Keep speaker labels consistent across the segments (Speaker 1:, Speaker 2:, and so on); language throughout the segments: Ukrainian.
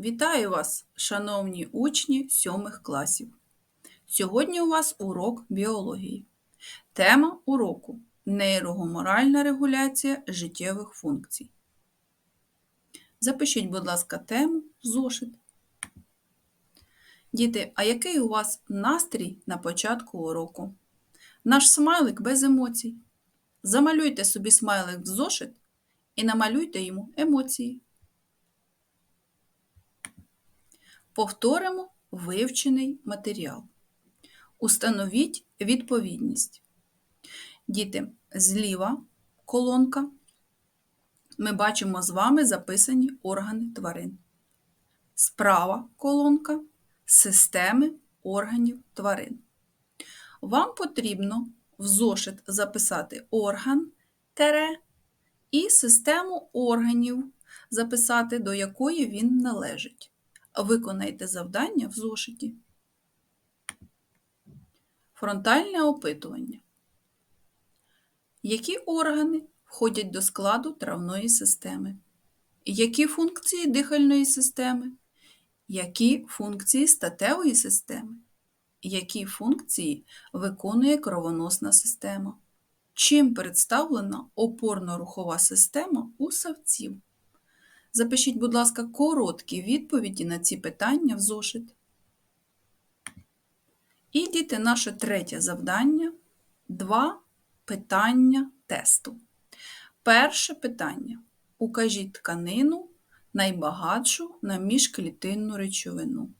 Speaker 1: Вітаю вас, шановні учні сьомих класів. Сьогодні у вас урок біології. Тема уроку нейрогоморальна регуляція життєвих функцій. Запишіть, будь ласка, тему зошит. Діти, а який у вас настрій на початку уроку? Наш смайлик без емоцій. Замалюйте собі смайлик в зошит і намалюйте йому емоції. Повторимо вивчений матеріал. Установіть відповідність. Діти, зліва колонка. Ми бачимо з вами записані органи тварин. Справа колонка системи органів тварин. Вам потрібно в зошит записати орган тере і систему органів, записати, до якої він належить. Виконайте завдання в зошиті. Фронтальне опитування. Які органи входять до складу травної системи? Які функції дихальної системи? Які функції статевої системи? Які функції виконує кровоносна система? Чим представлена опорно-рухова система у савців? Запишіть, будь ласка, короткі відповіді на ці питання в зошит. І діти, наше третє завдання два питання тесту. Перше питання. Укажіть тканину найбагатшу на міжклітинну речовину.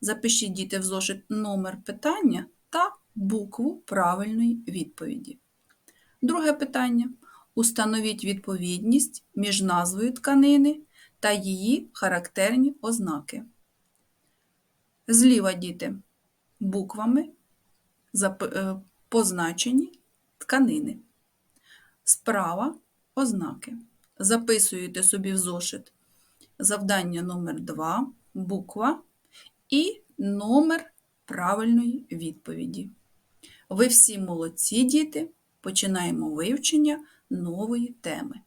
Speaker 1: Запишіть діти в зошит номер питання та букву правильної відповіді. Друге питання. Установіть відповідність між назвою тканини та її характерні ознаки. Зліва діти буквами е, позначені тканини. Справа ознаки. Записуєте собі в зошит завдання номер 2 буква і номер правильної відповіді. Ви всі молодці, діти, починаємо вивчення нової теми.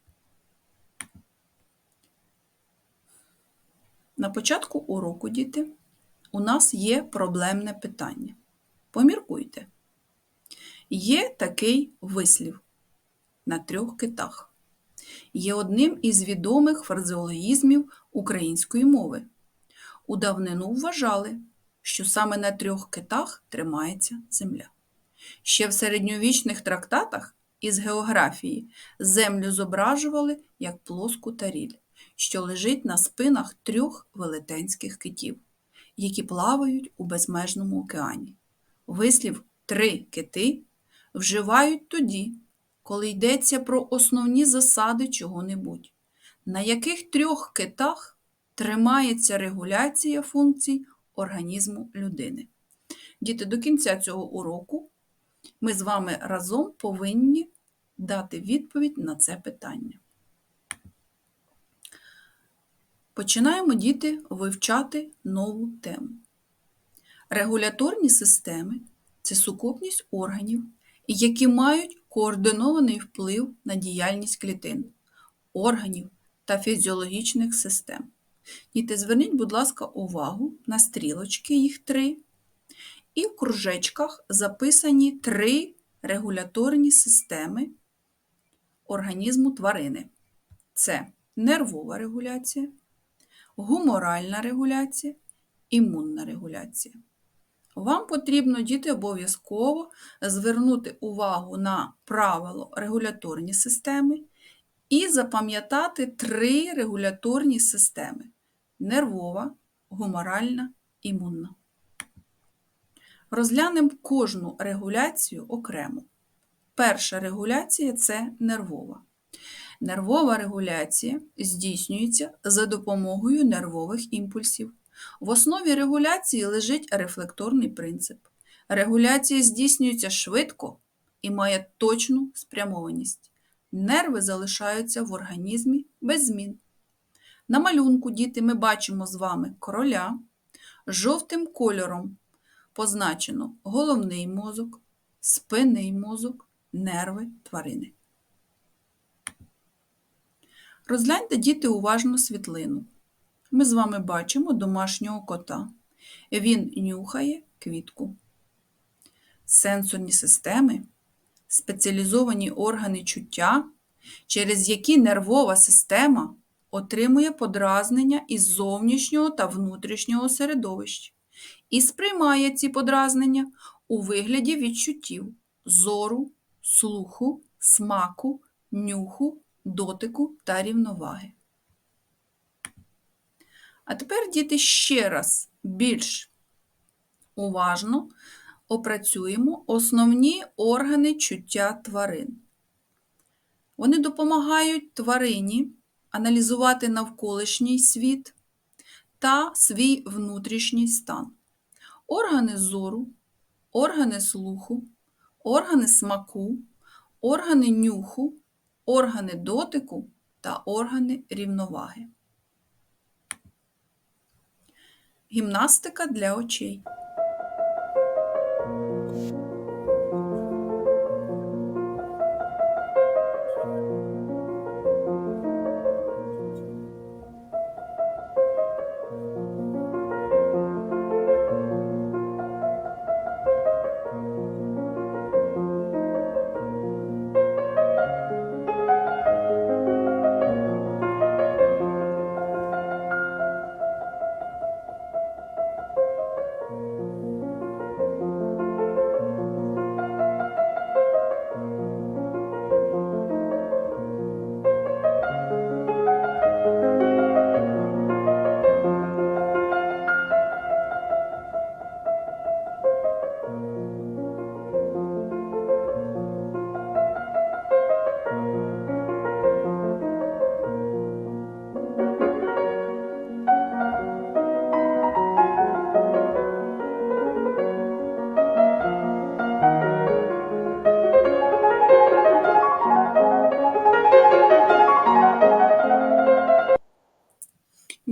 Speaker 1: На початку уроку, діти, у нас є проблемне питання. Поміркуйте. Є такий вислів на трьох китах. Є одним із відомих фразеологізмів української мови. У давнину вважали, що саме на трьох китах тримається земля. Ще в середньовічних трактатах із географії землю зображували як плоску таріль, що лежить на спинах трьох велетенських китів, які плавають у безмежному океані. Вислів три кити вживають тоді, коли йдеться про основні засади чого-небудь, на яких трьох китах тримається регуляція функцій організму людини. Діти, до кінця цього уроку ми з вами разом повинні дати відповідь на це питання. Починаємо діти вивчати нову тему. Регуляторні системи це сукупність органів, які мають координований вплив на діяльність клітин, органів та фізіологічних систем. Діти, зверніть, будь ласка, увагу на стрілочки, їх три. І в кружечках записані три регуляторні системи організму тварини. Це нервова регуляція, гуморальна регуляція, імунна регуляція. Вам потрібно, діти, обов'язково звернути увагу на правило регуляторні системи і запам'ятати три регуляторні системи нервова, гуморальна, імунна. Розглянемо кожну регуляцію окремо. Перша регуляція це нервова. Нервова регуляція здійснюється за допомогою нервових імпульсів. В основі регуляції лежить рефлекторний принцип. Регуляція здійснюється швидко і має точну спрямованість. Нерви залишаються в організмі без змін. На малюнку, діти, ми бачимо з вами короля. Жовтим кольором позначено головний мозок, спинний мозок, нерви тварини. Розгляньте діти уважно світлину. Ми з вами бачимо домашнього кота. Він нюхає квітку. Сенсорні системи спеціалізовані органи чуття, через які нервова система отримує подразнення із зовнішнього та внутрішнього середовища і сприймає ці подразнення у вигляді відчуттів зору, слуху, смаку, нюху, дотику та рівноваги. А тепер, діти, ще раз більш уважно опрацюємо основні органи чуття тварин. Вони допомагають тварині аналізувати навколишній світ та свій внутрішній стан. Органи зору, органи слуху, органи смаку, органи нюху, органи дотику та органи рівноваги. Гімнастика для очей.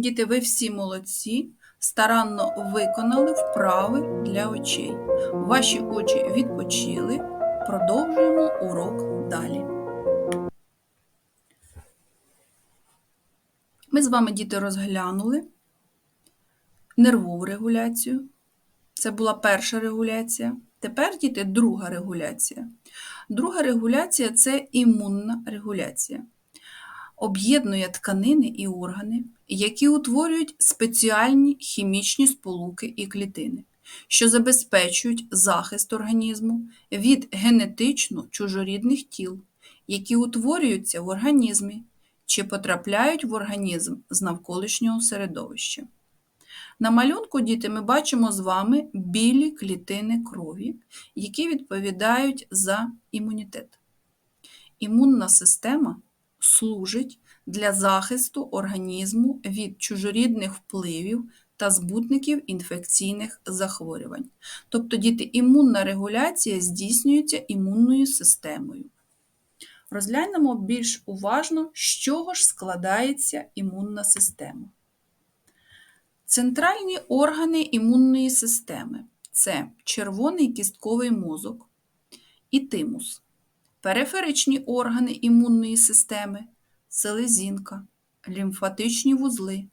Speaker 1: Діти, ви всі молодці, старанно виконали вправи для очей. Ваші очі відпочили. Продовжуємо урок далі. Ми з вами, діти, розглянули нервову регуляцію. Це була перша регуляція. Тепер, діти, друга регуляція. Друга регуляція це імунна регуляція об'єднує тканини і органи, які утворюють спеціальні хімічні сполуки і клітини, що забезпечують захист організму від генетично чужорідних тіл, які утворюються в організмі чи потрапляють в організм з навколишнього середовища. На малюнку, діти, ми бачимо з вами білі клітини крові, які відповідають за імунітет. Імунна система служить для захисту організму від чужорідних впливів та збутників інфекційних захворювань. Тобто, діти, імунна регуляція здійснюється імунною системою. Розглянемо більш уважно, з чого ж складається імунна система. Центральні органи імунної системи це червоний кістковий мозок і тимус периферичні органи імунної системи, селезінка, лімфатичні вузли,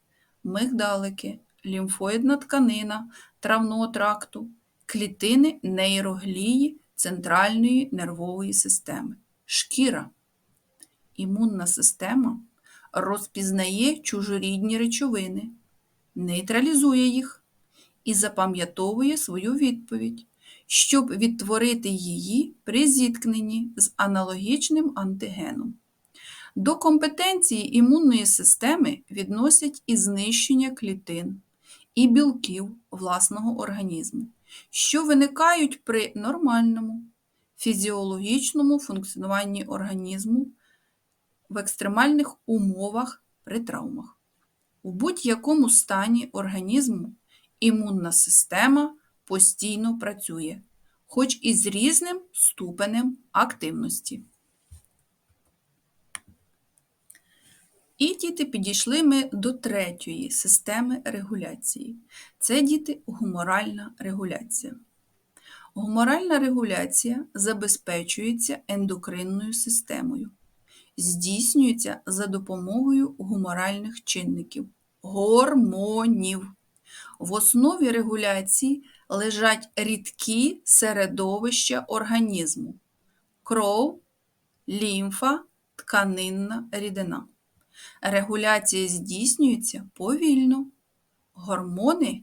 Speaker 1: мигдалики, лімфоїдна тканина травного тракту, клітини нейроглії центральної нервової системи, шкіра. Імунна система розпізнає чужорідні речовини, нейтралізує їх і запам'ятовує свою відповідь щоб відтворити її при зіткненні з аналогічним антигеном. До компетенції імунної системи відносять і знищення клітин і білків власного організму, що виникають при нормальному фізіологічному функціонуванні організму в екстремальних умовах при травмах. У будь-якому стані організму імунна система постійно працює, хоч і з різним ступенем активності. І діти підійшли ми до третьої системи регуляції. Це діти гуморальна регуляція. Гуморальна регуляція забезпечується ендокринною системою, здійснюється за допомогою гуморальних чинників, гормонів. В основі регуляції лежать рідкі середовища організму кров, лімфа, тканинна рідина. Регуляція здійснюється повільно. Гормони,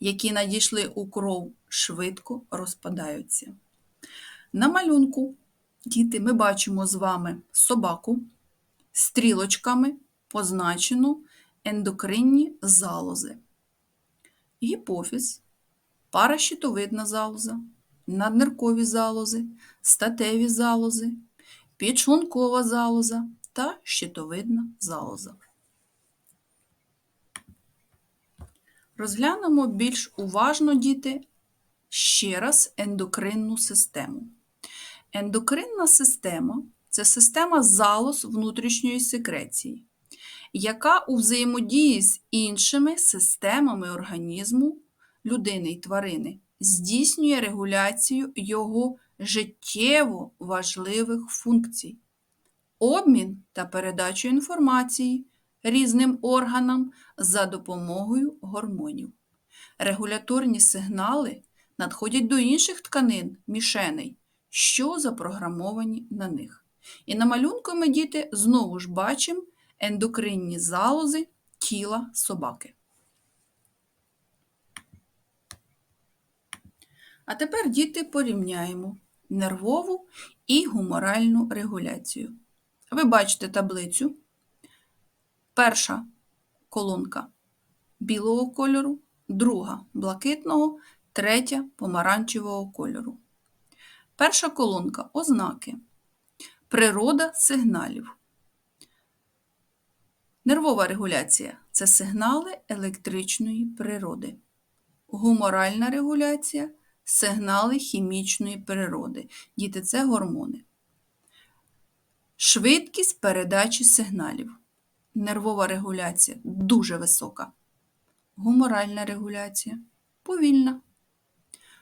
Speaker 1: які надійшли у кров, швидко розпадаються. На малюнку, діти, ми бачимо з вами собаку стрілочками позначену ендокринні залози. Гіпофіз, паращитовидна залоза, надниркові залози, статеві залози, підшлункова залоза та щитовидна залоза. Розглянемо більш уважно, діти, ще раз ендокринну систему. Ендокринна система це система залоз внутрішньої секреції, яка у взаємодії з іншими системами організму людини і тварини здійснює регуляцію його життєво важливих функцій, обмін та передачу інформації різним органам за допомогою гормонів. Регуляторні сигнали надходять до інших тканин мішеней, що запрограмовані на них. І на малюнку ми діти знову ж бачимо ендокринні залози тіла собаки. А тепер діти порівняємо нервову і гуморальну регуляцію. Ви бачите таблицю. Перша колонка білого кольору, друга блакитного, третя помаранчевого кольору. Перша колонка ознаки. Природа сигналів. Нервова регуляція це сигнали електричної природи. Гуморальна регуляція сигнали хімічної природи. Діти це гормони. Швидкість передачі сигналів. Нервова регуляція дуже висока. Гуморальна регуляція повільна.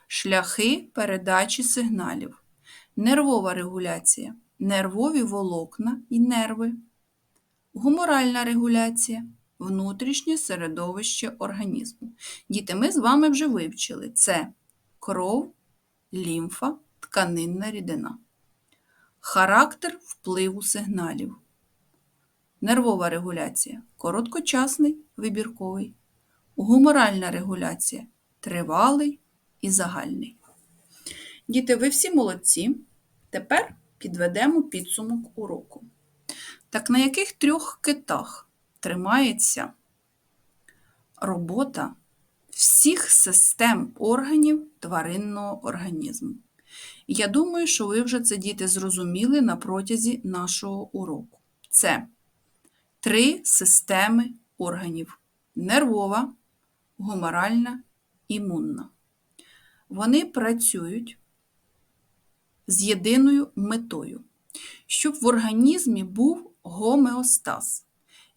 Speaker 1: Шляхи передачі сигналів. Нервова регуляція нервові волокна і нерви. Гуморальна регуляція внутрішнє середовище організму. Діти, ми з вами вже вивчили це кров, лімфа, тканинна рідина. Характер впливу сигналів. Нервова регуляція короткочасний, вибірковий. Гуморальна регуляція тривалий і загальний. Діти, ви всі молодці. Тепер підведемо підсумок уроку. Так на яких трьох китах тримається робота всіх систем органів тваринного організму? Я думаю, що ви вже це діти зрозуміли на протязі нашого уроку. Це три системи органів: нервова, гуморальна, імунна. Вони працюють з єдиною метою, щоб в організмі був гомеостаз,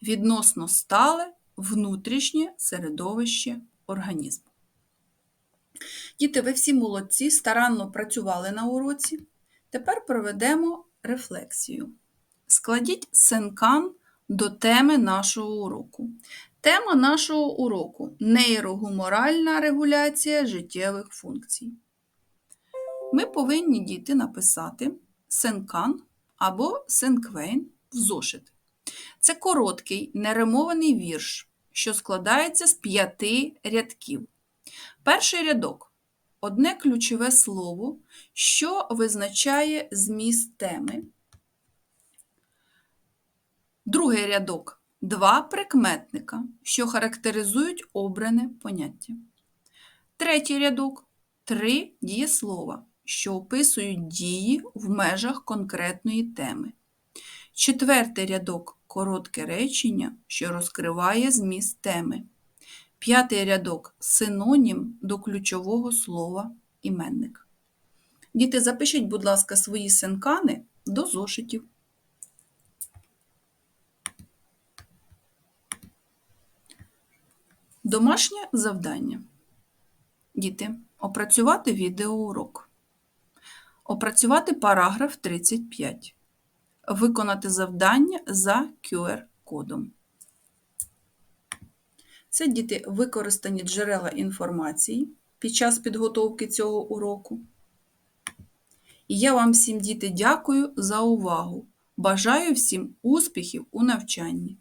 Speaker 1: відносно стале внутрішнє середовище організму. Діти, ви всі молодці, старанно працювали на уроці. Тепер проведемо рефлексію. Складіть сенкан до теми нашого уроку. Тема нашого уроку нейрогуморальна регуляція життєвих функцій. Ми повинні діти написати сенкан або сенквейн в зошит. Це короткий неримований вірш, що складається з п'яти рядків. Перший рядок одне ключове слово, що визначає зміст теми. Другий рядок два прикметника, що характеризують обране поняття. Третій рядок три дієслова, що описують дії в межах конкретної теми. Четвертий рядок коротке речення, що розкриває зміст теми. П'ятий рядок синонім до ключового слова іменник. Діти, запишіть, будь ласка, свої синкани до зошитів. Домашнє завдання. Діти, опрацювати відеоурок. Опрацювати параграф 35. Виконати завдання за QR-кодом. Це діти використані джерела інформації під час підготовки цього уроку. І я вам всім, діти, дякую за увагу. Бажаю всім успіхів у навчанні.